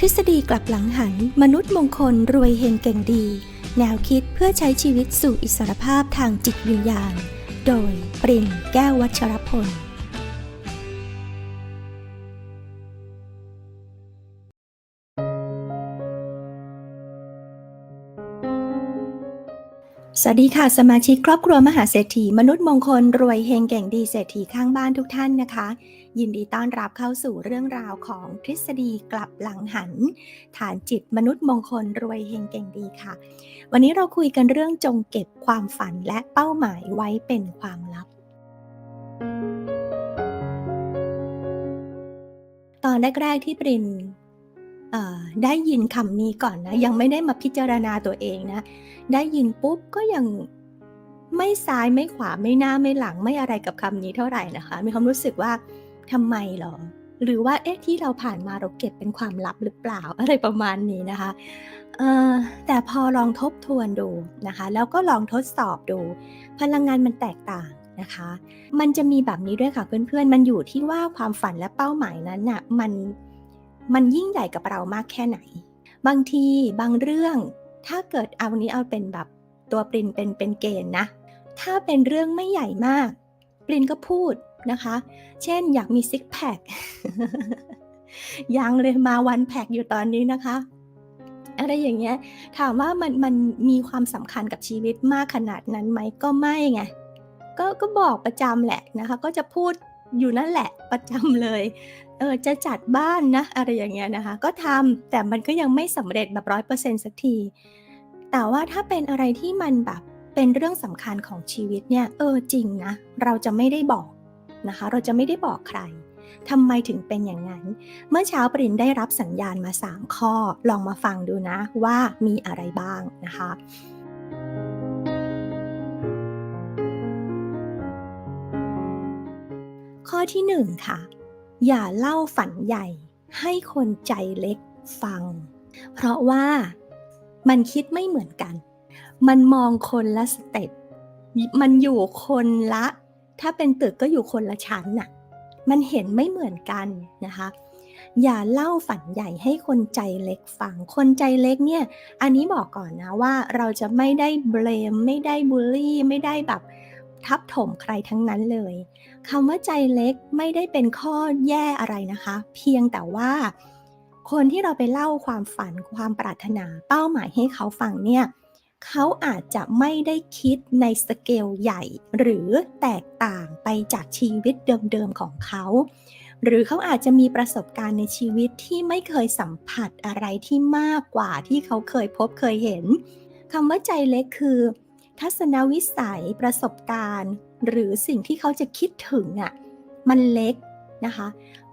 ทฤษฎีกลับหลังหัน มนุษย์มงคลรวยเฮงเก่งดี แนวคิดเพื่อใช้ชีวิตสู่อิสรภาพทางจิตวิญญาณ โดยปรินแก้ววัชรพลสวัสดีค่ะ สมาชิกครอบครัวมหาเศรษฐีมนุษย์มงคลรวยเฮงเก่งดีเศรษฐีข้างบ้านทุกท่านนะคะ ยินดีต้อนรับเข้าสู่เรื่องราวของทฤษฎีกลับหลังหัน ฐานจิตมนุษย์มงคลรวยเฮงเก่งดีค่ะ วันนี้เราคุยกันเรื่องจงเก็บความฝันและเป้าหมายไว้เป็นความลับ ตอนแรกๆที่ปรินได้ยินคำนี้ก่อนนะ ยังไม่ได้มาพิจารณาตัวเองนะ ได้ยินปุ๊บก็ยังไม่ซ้ายไม่ขวาไม่หน้าไม่หลังไม่อะไรกับคำนี้เท่าไหร่นะคะ มีความรู้สึกว่า ทำไมหรอ หรือว่าเอ๊ะที่เราผ่านมาเราเก็บเป็นความลับหรือเปล่าอะไรประมาณนี้นะคะแต่พอลองทบทวนดูนะคะ แล้วก็ลองทดสอบดู พลังงานมันแตกต่างนะคะ มันจะมีแบบนี้ด้วยค่ะเพื่อนๆ มันอยู่ที่ว่าความฝันและเป้าหมายนั้นน่ะมันมันยิ่งใหญ่กับเรามากแค่ไหน บางทีบางเรื่อง ถ้าเกิดเอานี้เอาเป็นแบบตัวปรินเป็นเป็นเกณฑ์นะ ถ้าเป็นเรื่องไม่ใหญ่มาก ปรินก็พูด นะคะ เช่นอยากมีซิกแพคยังเลยมาวันแพคอยู่ตอนนี้นะคะ อะไรอย่างเงี้ย ถามว่ามันมันมีความสำคัญกับชีวิตมากขนาดนั้นไหมก็ไม่ไงก็ก็บอกประจำแหละนะคะ ก็จะพูดอยู่นั่นแหละประจำเลย เออจะจัดบ้านนะ อะไรอย่างเงี้ยนะคะ ก็ทำแต่มันก็ยังไม่สำเร็จแบบร้อยเปอร์เซ็นต์สักที แต่ว่าถ้าเป็นอะไรที่มันแบบเป็นเรื่องสำคัญของชีวิตเนี่ย เออจริงนะ เราจะไม่ได้บอก นะคะ เราจะไม่ได้บอกใครทำไมถึงเป็นอย่างนั้น เมื่อเช้าปรินได้รับสัญญาณมา 3 ข้อ ลองมาฟังดูนะว่ามีอะไรบ้างนะคะ ข้อที่ 1 ค่ะ อย่าเล่าฝันใหญ่ให้คนใจเล็กฟัง เพราะว่ามันคิดไม่เหมือนกัน มันมองคนละสเต็ป มันอยู่คนละ ถ้าเป็นตึกก็อยู่คนละชั้นน่ะ มันเห็นไม่เหมือนกันนะคะ อย่าเล่าฝันใหญ่ให้คนใจเล็กฟัง คนใจเล็กเนี่ย อันนี้บอกก่อนนะว่าเราจะไม่ได้เบลม ไม่ได้บูลลี่ ไม่ได้แบบทับถมใครทั้งนั้นเลยคำว่าใจเล็กไม่ได้เป็นข้อแย่อะไรนะคะ เพียงแต่ว่า คนที่เราไปเล่าความฝันความปรารถนาเป้าหมายให้เขาฟังเนี่ยเเขาอาจจะไม่ได้คิดในสเกลใหญ่ หรือแตกต่างไปจากชีวิตเดิมๆของเขา หรือเขาอาจจะมีประสบการณ์ในชีวิตที่ไม่เคยสัมผัสอะไรที่มากกว่าที่เขาเคยพบเคยเห็นคำว่าใจเล็กคือ ทัศนวิสัยประสบการณ์ หรือสิ่งที่เขาจะคิดถึงอะ่ะมันเล็กนะคะ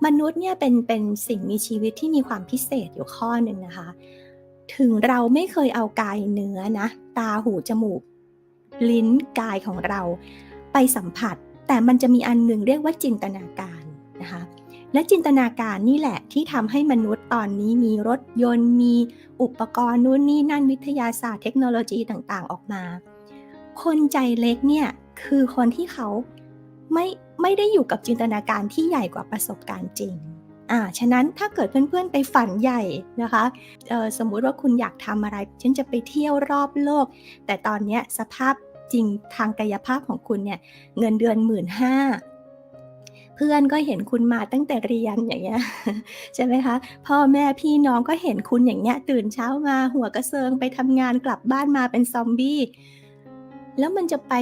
มนุษย์เนี่ยเป็นเป็นสิ่งมีชีวิตที่มีความพิเศษอยู่ข้อหนึ่งนะคะ ถึงเราไม่เคยเอากายเนื้อนะ ตาหูจมูก ลิ้นกายของเราไปสัมผัส แต่มันจะมีอันหนึ่งเรียกว่าจินตนาการนะคะและจินตนาการนี่แหละที่ทำให้มนุษย์ตอนนี้มีรถยนต์ มีอุปกรณ์นู่นนี่นั่นวิทยาศาสตร์เทคโนโลยีต่างๆ ออกมา คนใจเล็กเนี่ยคือคนที่เขาไม่ไม่ได้อยู่กับจินตนาการที่ใหญ่กว่าประสบการณ์จริง อ่า ฉะนั้นถ้าเกิดเพื่อนๆไปฝันใหญ่นะคะเออสมมุติว่าคุณอยากทำอะไร ฉันจะไปเที่ยวรอบโลก แต่ตอนเนี้ยสภาพจริงทางกายภาพของคุณเนี่ยเงินเดือนหมื่นห้าเพื่อนก็เห็นคุณมาตั้งแต่เรียนอย่างเงี้ยใช่ไหมคะ พ่อแม่พี่น้องก็เห็นคุณอย่างเงี้ย ตื่นเช้ามาหัวกระเซิงไปทำงานกลับบ้านมาเป็นซอมบี้ แล้วมันจะไป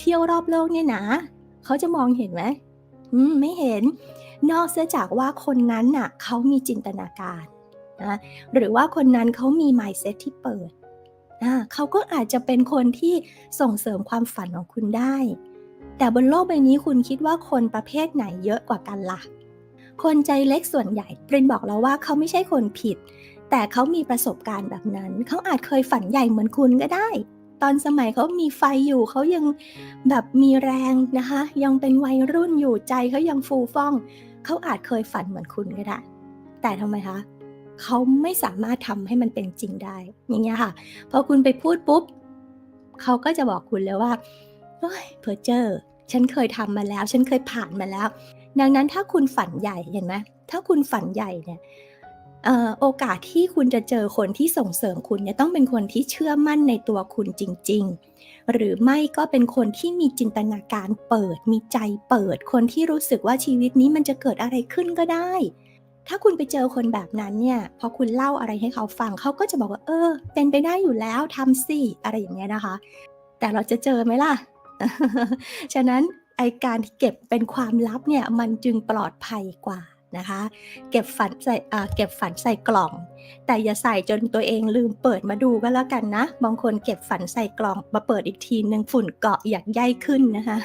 เที่ยวรอบโลกเนี่ยนะเขาจะมองเห็นไหมอืมไม่เห็น นอกเสียจากว่าคนนั้นน่ะเขามีจินตนาการนะหรือว่าคนนั้นเขามี mindset ที่เปิดอ่าเขาก็อาจจะเป็นคนที่ส่งเสริมความฝันของคุณได้ แต่บนโลกใบนี้คุณคิดว่าคนประเภทไหนเยอะกว่ากันละ่ะ คนใจเล็กส่วนใหญ่ปรินบอกแล้วว่าเขาไม่ใช่คนผิด แต่เขามีประสบการณ์แบบนั้น เขาอาจเคยฝันใหญ่เหมือนคุณก็ได้ ตอนสมัยเขามีไฟอยู่เขายังแบบมีแรงนะคะ ยังเป็นวัยรุ่นอยู่ใจเขายังฟูฟ่อง เขาอาจเคยฝันเหมือนคุณก็ได้ แต่ทำไมคะเขาไม่สามารถทำให้มันเป็นจริงได้ อย่างเงี้ยค่ะ พอคุณไปพูดปุ๊บเขาก็จะบอกคุณเลยว่าเฮ้ยเพอเจอร์ฉันเคยทำมาแล้ว ฉันเคยผ่านมาแล้ว ดังนั้นถ้าคุณฝันใหญ่เห็นไหมถ้าคุณฝันใหญ่เนี่ย โอกาสที่คุณจะเจอคนที่ส่งเสริมคุณเนี่ยต้องเป็นคนที่เชื่อมั่นในตัวคุณจริง ๆ หรือไม่ก็เป็นคนที่มีจินตนาการเปิด มีใจเปิด คนที่รู้สึกว่าชีวิตนี้มันจะเกิดอะไรขึ้นก็ได้ ถ้าคุณไปเจอคนแบบนั้นเนี่ยพอคุณเล่าอะไรให้เขาฟังเขาก็จะบอกว่า เออ เป็นไปได้อยู่แล้วทำสิอะไรอย่างเงี้ยนะคะ แต่เราจะเจอไหมล่ะ ฉะนั้นไอการเก็บเป็นความลับเนี่ยมันจึงปลอดภัยกว่า นะคะ เก็บฝันใส่เก็บฝันใส่กล่อง แต่อย่าใส่จนตัวเองลืมเปิดมาดูก็แล้วกันนะ บางคนเก็บฝันใส่กล่องมาเปิดอีกทีหนึ่งฝุ่นเกาะอยากใยขึ้นนะคะ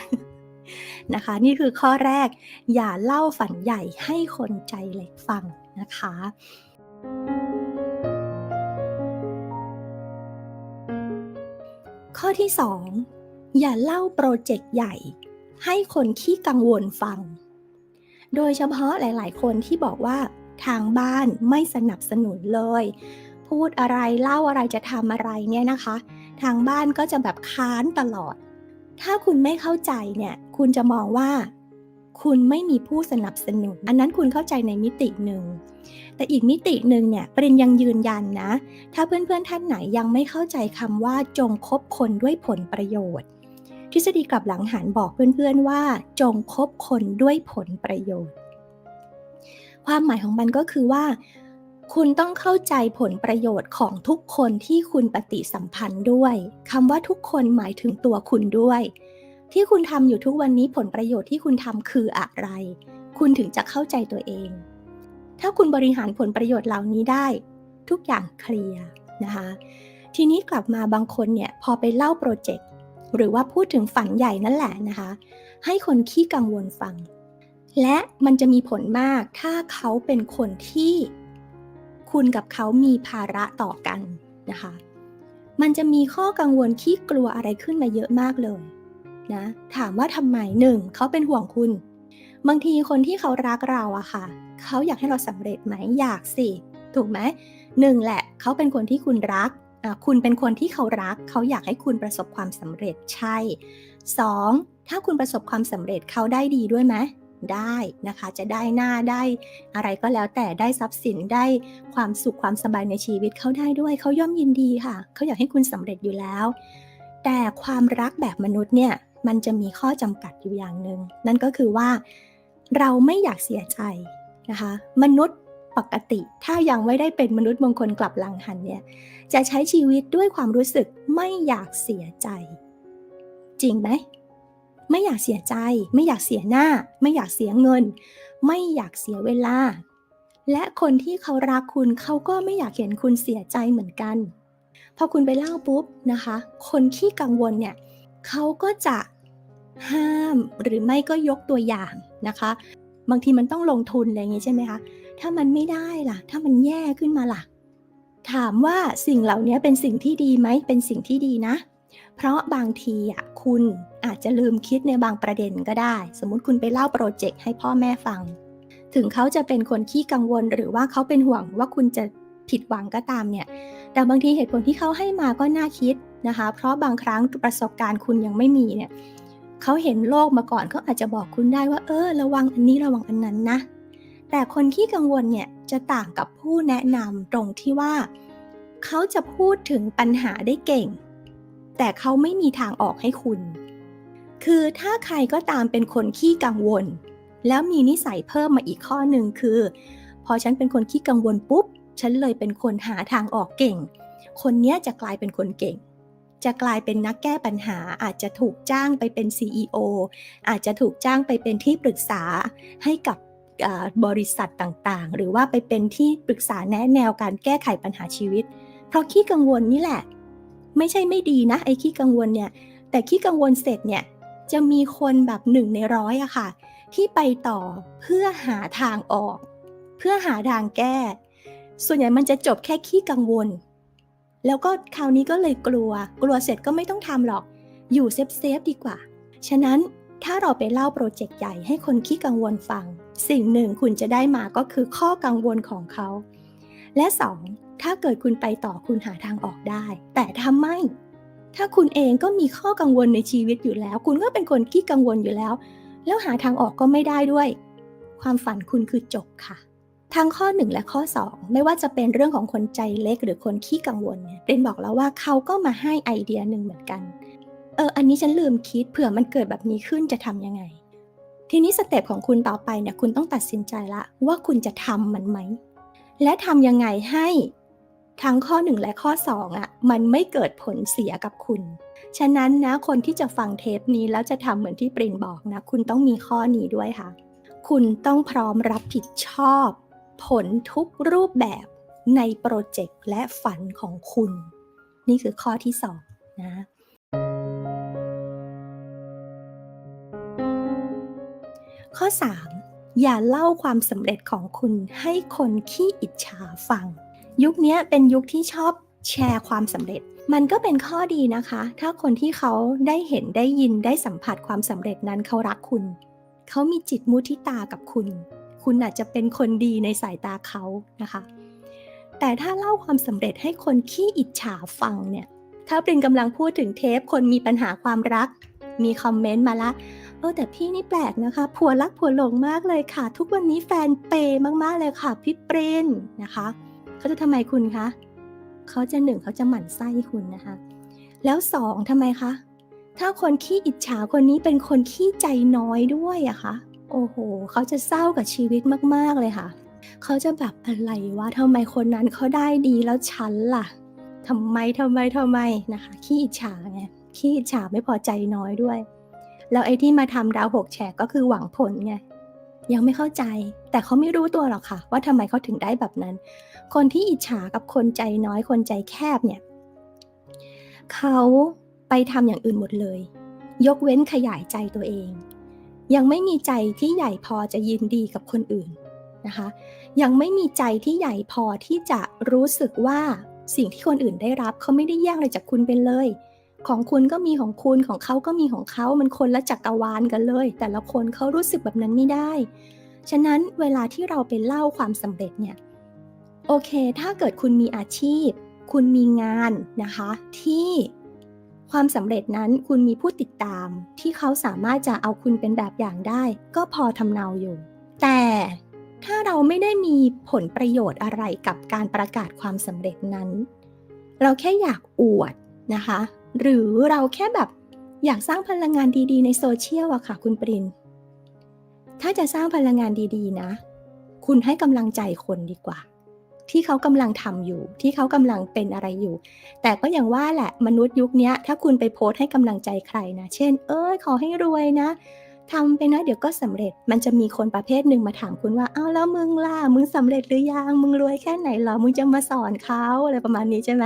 นะคะ นี่คือข้อแรกอย่าเล่าฝันใหญ่ให้คนใจเล็กฟังนะคะข้อที่ 2 อย่าเล่าโปรเจกต์ใหญ่ ให้คนที่กังวลฟัง โดยเฉพาะหลาย ๆ คนที่บอกว่าทางบ้านไม่สนับสนุนเลย พูดอะไรเล่าอะไรจะทำอะไรเนี่ยนะคะ ทางบ้านก็จะแบบค้านตลอด ถ้าคุณไม่เข้าใจเนี่ยคุณจะมองว่า คุณไม่มีผู้สนับสนุน อันนั้นคุณเข้าใจในมิติหนึ่งแต่อีกมิติหนึ่งเนี่ยปรินยังยืนยันนะ ถ้าเพื่อนๆท่านไหนยังไม่เข้าใจคำว่าจงคบคนด้วยผลประโยชน์ ทฤษฎีกลับหลังหันบอกเพื่อนๆว่า จงคบคนด้วยผลประโยชน์ ความหมายของมันก็คือว่า คุณต้องเข้าใจผลประโยชน์ของทุกคนที่คุณปฏิสัมพันธ์ด้วยคำว่าทุกคนหมายถึงตัวคุณด้วย ที่คุณทำอยู่ทุกวันนี้ผลประโยชน์ที่คุณทำคืออะไร คุณถึงจะเข้าใจตัวเอง ถ้าคุณบริหารผลประโยชน์เหล่านี้ได้ ทุกอย่างเคลียร์นะคะทีนี้กลับมาบางคนเนี่ยพอไปเล่าโปรเจกต์ หรือว่าพูดถึงฝันใหญ่นั่นแหละนะคะ ให้คนขี้กังวลฟัง และมันจะมีผลมากถ้าเขาเป็นคนที่คุณกับเขามีภาระต่อกันนะคะ มันจะมีข้อกังวลขี้กลัวอะไรขึ้นมาเยอะมากเลยนะถามว่าทำไมหนึ่งเขาเป็นห่วงคุณ บางทีคนที่เขารักเราอะค่ะ เขาอยากให้เราสำเร็จไหมอยากสิ ถูกไหมหนึ่งแหละ เขาเป็นคนที่คุณรัก คุณเป็นคนที่เขารัก เขาอยากให้คุณประสบความสำเร็จใช่สองถ้าคุณประสบความสำเร็จเขาได้ดีด้วยไหมได้นะคะ จะได้หน้าได้อะไรก็แล้วแต่ได้ทรัพย์สินได้ความสุขความสบายในชีวิตเขาได้ด้วยเขาย่อมยินดีค่ะ เขาอยากให้คุณสำเร็จอยู่แล้ว แต่ความรักแบบมนุษย์เนี่ยมันจะมีข้อจำกัดอยู่อย่างหนึ่งนั่นก็คือว่าเราไม่อยากเสียใจนะคะ มนุษย์ ปกติ ถ้ายังไม่ได้เป็นมนุษย์มงคลกลับหลังหันเนี่ยจะใช้ชีวิตด้วยความรู้สึกไม่อยากเสียใจ จริงไหมไม่อยากเสียใจ ไม่อยากเสียหน้า ไม่อยากเสียเงิน ไม่อยากเสียเวลา และคนที่เขารักคุณเขาก็ไม่อยากเห็นคุณเสียใจเหมือนกัน พอคุณไปเล่าปุ๊บนะคะ คนที่กังวลเนี่ยเขาก็จะห้ามหรือไม่ก็ยกตัวอย่างนะคะ บางทีมันต้องลงทุนอะไรอย่างงี้ใช่ไหมคะ ถ้ามันไม่ได้ล่ะ ถ้ามันแย่ขึ้นมาล่ะ ถามว่าสิ่งเหล่านี้เป็นสิ่งที่ดีไหม เป็นสิ่งที่ดีนะ เพราะบางทีอะคุณอาจจะลืมคิดในบางประเด็นก็ได้ สมมุติคุณไปเล่าโปรเจกต์ให้พ่อแม่ฟัง ถึงเขาจะเป็นคนขี้กังวลหรือว่าเขาเป็นห่วงว่าคุณจะผิดหวังก็ตามเนี่ย แต่บางทีเหตุผลที่เขาให้มาก็น่าคิดนะคะ เพราะบางครั้งประสบการณ์คุณยังไม่มีเนี่ยเขาเห็นโลกมาก่อนเขาอาจจะบอกคุณได้ว่า เออ ระวังอันนี้ระวังอันนั้นนะ แต่คนขี้กังวลเนี่ยจะต่างกับผู้แนะนำตรงที่ว่า เขาจะพูดถึงปัญหาได้เก่ง แต่เขาไม่มีทางออกให้คุณ คือถ้าใครก็ตามเป็นคนขี้กังวล แล้วมีนิสัยเพิ่มมาอีกข้อหนึ่งคือ พอฉันเป็นคนขี้กังวลปุ๊บ ฉันเลยเป็นคนหาทางออกเก่ง คนนี้จะกลายเป็นคนเก่งจะกลายเป็นนักแก้ปัญหาอาจจะถูกจ้างไปเป็น CEO อาจจะถูกจ้างไปเป็นที่ปรึกษาให้กับ บริษัทต่างๆ หรือว่าไปเป็นที่ปรึกษาแนะแนวการแก้ไขปัญหาชีวิต เพราะขี้กังวลนี่แหละ ไม่ใช่ไม่ดีนะไอ้ขี้กังวลเนี่ย แต่ขี้กังวลเสร็จเนี่ยจะมีคนแบบหนึ่งในร้อยอะค่ะ ที่ไปต่อเพื่อหาทางออก เพื่อหาทางแก้ ส่วนใหญ่มันจะจบแค่ขี้กังวล แล้วก็คราวนี้ก็เลยกลัว กลัวเสร็จก็ไม่ต้องทำหรอก อยู่เซฟเซฟดีกว่า ฉะนั้นถ้าเราไปเล่าโปรเจกต์ใหญ่ให้คนขี้กังวลฟัง สิ่งหนึ่งคุณจะได้มาก็คือข้อกังวลของเขา และสองถ้าเกิดคุณไปต่อคุณหาทางออกได้ แต่ถ้าไม่ ถ้าคุณเองก็มีข้อกังวลในชีวิตอยู่แล้ว คุณก็เป็นคนขี้กังวลอยู่แล้ว แล้วหาทางออกก็ไม่ได้ด้วย ความฝันคุณคือจบค่ะทั้งข้อ 1 และข้อ 2 ไม่ว่าจะเป็นเรื่องของคนใจเล็กหรือคนขี้กังวลเนี่ยเรนบอกแล้วว่าเขาก็มาให้ไอเดียหนึ่งเหมือนกัน เออ อันนี้ฉันลืมคิดเผื่อมันเกิดแบบนี้ขึ้นจะทำยังไง ทีนี้สเต็ปของคุณต่อไปเนี่ยคุณต้องตัดสินใจละว่าคุณจะทำมันไหม และทำยังไงให้ทั้งข้อ 1 และข้อ 2อะมันไม่เกิดผลเสียกับคุณ ฉะนั้นนะคนที่จะฟังเทปนี้แล้วจะทำเหมือนที่ปรินบอกนะ คุณต้องมีข้อนี้ด้วยค่ะ คุณต้องพร้อมรับผิดชอบ ผลทุกรูปแบบในโปรเจกต์และฝันของคุณ นี่คือข้อที่สองนะ ข้อ 3 อย่าเล่าความสำเร็จของคุณให้คนขี้อิจฉาฟัง ยุคนี้เป็นยุคที่ชอบแชร์ความสำเร็จ มันก็เป็นข้อดีนะคะ ถ้าคนที่เขาได้เห็นได้ยินได้สัมผัสความสำเร็จนั้นเขารักคุณ เขามีจิตมุทิตากับคุณ คุณอาจจะเป็นคนดีในสายตาเขานะคะ แต่ถ้าเล่าความสำเร็จให้คนขี้อิจฉาฟังเนี่ย ถ้าปรินกำลังพูดถึงเทปคนมีปัญหาความรัก มีคอมเมนต์มาละ เออแต่พี่นี่แปลกนะคะ ผัวรักผัวหลงมากเลยค่ะ ทุกวันนี้แฟนเปย์มากๆเลยค่ะพี่เปรนนะคะเขาจะทำไมคุณคะเขาจะหนึ่งเขาจะหมั่นไส้คุณนะคะ แล้วสองทำไมคะถ้าคนขี้อิจฉาคนนี้เป็นคนขี้ใจน้อยด้วยอะคะโอ้โหเขาจะเศร้ากับชีวิตมากๆเลยค่ะเขาจะแบบอะไรวะทำไมคนนั้นเขาได้ดีแล้วฉันล่ะทำไมทำไมทำไมนะคะ ขี้อิจฉาไงขี้อิจฉาไม่พอใจน้อยด้วย แล้วไอ้ที่มาทำดาวหกแฉกก็คือหวังผลไงยังไม่เข้าใจ แต่เขาไม่รู้ตัวหรอกค่ะ ว่าทำไมเขาถึงได้แบบนั้น คนที่อิจฉากับคนใจน้อยคนใจแคบเนี่ยเขาไปทำอย่างอื่นหมดเลย ยกเว้นขยายใจตัวเอง ยังไม่มีใจที่ใหญ่พอจะยินดีกับคนอื่นนะคะ ยังไม่มีใจที่ใหญ่พอที่จะรู้สึกว่าสิ่งที่คนอื่นได้รับเขาไม่ได้แย่งอะไรจากคุณไปเลย ของคุณก็มีของคุณของเขาก็มีของเขา มันคนละจักรวาลกันเลย แต่ละคนเขารู้สึกแบบนั้นไม่ได้ ฉะนั้นเวลาที่เราไปเล่าความสำเร็จเนี่ย โอเค ถ้าเกิดคุณมีอาชีพ คุณมีงานนะคะ ที่ความสำเร็จนั้นคุณมีผู้ติดตาม ที่เขาสามารถจะเอาคุณเป็นแบบอย่างได้ ก็พอทำเนาอยู่ แต่ถ้าเราไม่ได้มีผลประโยชน์อะไรกับการประกาศความสำเร็จนั้น เราแค่อยากอวดนะคะ หรือเราแค่แบบอยากสร้างพลังงานดีๆ ในโซเชียลอะค่ะ คุณปริน ถ้าจะสร้างพลังงานดีๆ นะ คุณให้กำลังใจคนดีกว่า ที่เขากำลังทำอยู่ ที่เขากำลังเป็นอะไรอยู่ แต่ก็อย่างว่าแหละมนุษย์ยุคนี้ถ้าคุณไปโพสให้กำลังใจใครนะ เช่น เอ้ยขอให้รวยนะทำไปนะเดี๋ยวก็สำเร็จมันจะมีคนประเภทหนึ่งมาถามคุณว่าอ้าวแล้วมึงล่ะมึงสำเร็จหรือยังมึงรวยแค่ไหนหรอมึงจะมาสอนเขาอะไรประมาณนี้ใช่ไหม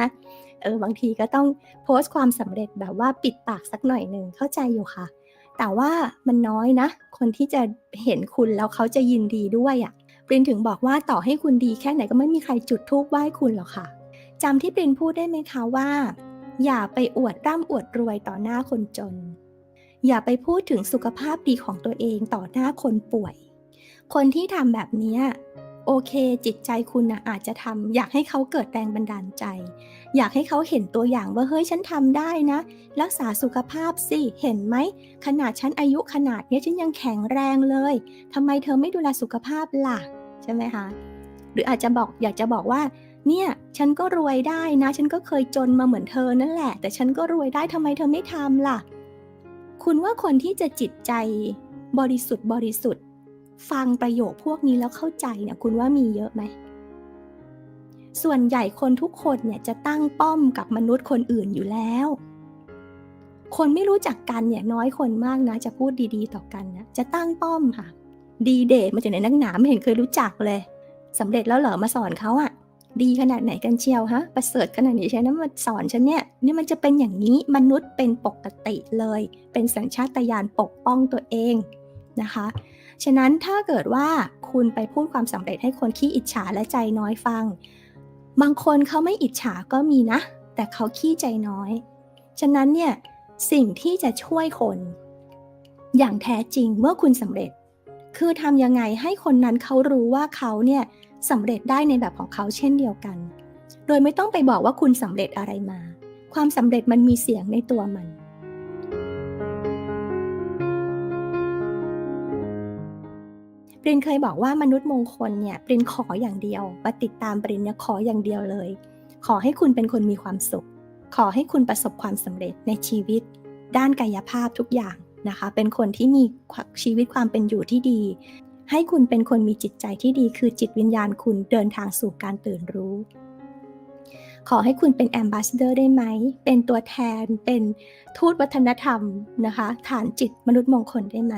เออบางทีก็ต้องโพสต์ความสำเร็จแบบว่าปิดปากสักหน่อยหนึ่งเข้าใจอยู่ค่ะ แต่ว่ามันน้อยนะ คนที่จะเห็นคุณแล้วเขาจะยินดีด้วยอะ่ะปรินถึงบอกว่าต่อให้คุณดีแค่ไหนก็ไม่มีใครจุดทูบไหว้คุณหรอกค่ะจำที่ปรินพูดได้ไหมคะว่า อย่าไปอวดร่ำอวดรวยต่อหน้าคนจน อย่าไปพูดถึงสุขภาพดีของตัวเองต่อหน้าคนป่วย คนที่ทำแบบนี้ โอเค จิตใจคุณนะอาจจะทำอยากให้เขาเกิดแรงบันดาลใจ อยากให้เขาเห็นตัวอย่างว่าเฮ้ยฉันทำได้นะ รักษาสุขภาพสิเห็นไหมขนาดฉันอายุขนาดนี้ฉันยังแข็งแรงเลยทำไมเธอไม่ดูแลสุขภาพล่ะใช่ไหมคะหรืออาจจะบอกอยากจะบอกว่าเนี่ยฉันก็รวยได้นะ ฉันก็เคยจนมาเหมือนเธอนั่นแหละ แต่ฉันก็รวยได้ทำไมเธอไม่ทำล่ะ คุณว่าคนที่จะจิตใจบริสุทธิ์บริสุทธิ์ ฟังประโยคพวกนี้แล้วเข้าใจเนี่ยคุณว่ามีเยอะไหม ส่วนใหญ่คนทุกคนเนี่ยจะตั้งป้อมกับมนุษย์คนอื่นอยู่แล้ว คนไม่รู้จักกันเนี่ยน้อยคนมากนะ จะพูดดีๆ ต่อกันนะจะตั้งป้อมค่ะ ดีเดทมาจากไหนนักหนาไม่เห็นเคยรู้จักเลยสำเร็จแล้วเหรอมาสอนเขาอะดีขนาดไหนกันเชียวฮะประเสริฐขนาดนี้ใช่ไหมมาสอนฉันเนี่ยนี่มันจะเป็นอย่างนี้มนุษย์เป็นปกติเลย เป็นสัญชาตญาณปกป้องตัวเองนะคะ ฉะนั้นถ้าเกิดว่าคุณไปพูดความสำเร็จให้คนขี้อิจฉาและใจน้อยฟัง บางคนเขาไม่อิจฉาก็มีนะ แต่เขาขี้ใจน้อย ฉะนั้นเนี่ยสิ่งที่จะช่วยคน อย่างแท้จริงเมื่อคุณสำเร็จ คือทำยังไงให้คนนั้นเขารู้ว่าเขาเนี่ยสำเร็จได้ในแบบของเขาเช่นเดียวกัน โดยไม่ต้องไปบอกว่าคุณสำเร็จอะไรมา ความสำเร็จมันมีเสียงในตัวมัน ปรินเคยบอกว่ามนุษย์มงคลเนี่ยปรินขออย่างเดียวมาติดตามปรินเนี่ยขออย่างเดียวเลย ขอให้คุณเป็นคนมีความสุข ขอให้คุณประสบความสำเร็จในชีวิต ด้านกายภาพทุกอย่างนะคะ เป็นคนที่มีชีวิตความเป็นอยู่ที่ดี ให้คุณเป็นคนมีจิตใจที่ดีคือจิตวิญญาณคุณเดินทางสู่การตื่นรู้ ขอให้คุณเป็นแอมบาสเดอร์ได้ไหม เป็นตัวแทน เป็นทูตวัฒนธรรมนะคะ ฐานจิตมนุษย์มงคลได้ไหม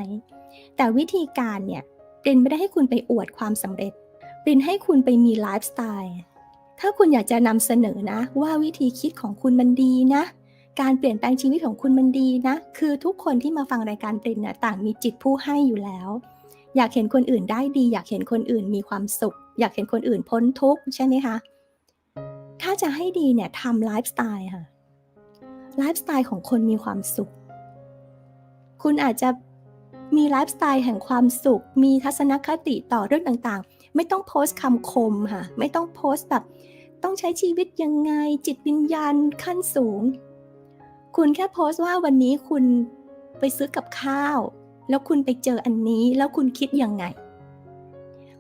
แต่วิธีการเนี่ย รินไม่ได้ให้คุณไปอวดความสำเร็จปรินให้คุณไปมีไลฟ์สไตล์ ถ้าคุณอยากจะนำเสนอนะ ว่าวิธีคิดของคุณมันดีนะ การเปลี่ยนแปลงชีวิตของคุณมันดีนะ คือทุกคนที่มาฟังรายการปรินน่ะต่างมีจิตผู้ให้อยู่แล้ว อยากเห็นคนอื่นได้ดี อยากเห็นคนอื่นมีความสุข อยากเห็นคนอื่นพ้นทุกข์ใช่ไหมคะ ถ้าจะให้ดีเนี่ยทำไลฟ์สไตล์ค่ะ ไลฟ์สไตล์ของคนมีความสุข คุณอาจจะ มีไลฟ์สไตล์แห่งความสุข มีทัศนคติต่อเรื่องต่างๆ ไม่ต้องโพสต์คำคมค่ะ ไม่ต้องโพสต์แบบต้องใช้ชีวิตยังไง จิตวิญญาณขั้นสูง คุณแค่โพสต์ว่าวันนี้คุณไปซื้อกับข้าว แล้วคุณไปเจออันนี้ แล้วคุณคิดยังไง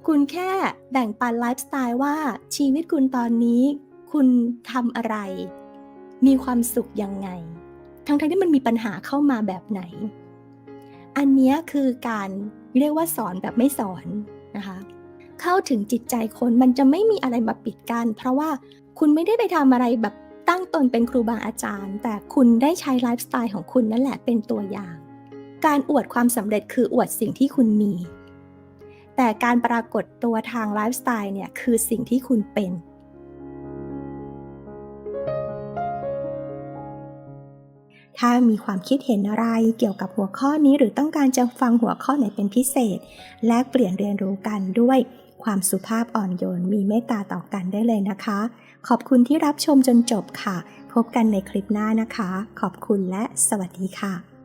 คุณแค่แบ่งปันไลฟ์สไตล์ว่าชีวิตคุณตอนนี้ คุณทำอะไร มีความสุขยังไง ทั้งๆที่มันมีปัญหาเข้ามาแบบไหน อันนี้คือการเรียกว่าสอนแบบไม่สอนนะคะ เข้าถึงจิตใจคนมันจะไม่มีอะไรมาปิดกัน้นเพราะว่าคุณไม่ได้ไปทำอะไรแบบตั้งตนเป็นครูบาอาจารย์ แต่คุณได้ใช้ไลฟ์สไตล์ของคุณนั่นแหละเป็นตัวอย่าง การอวดความสำเร็จคืออวดสิ่งที่คุณมี แต่การปรากฏตัวทางไลฟ์สไตล์เนี่ยคือสิ่งที่คุณเป็น ถ้ามีความคิดเห็นอะไรเกี่ยวกับหัวข้อนี้หรือต้องการจะฟังหัวข้อไหนเป็นพิเศษ แลกเปลี่ยนเรียนรู้กันด้วยความสุภาพอ่อนโยนมีเมตตาต่อกันได้เลยนะคะ ขอบคุณที่รับชมจนจบค่ะ พบกันในคลิปหน้านะคะ ขอบคุณและสวัสดีค่ะ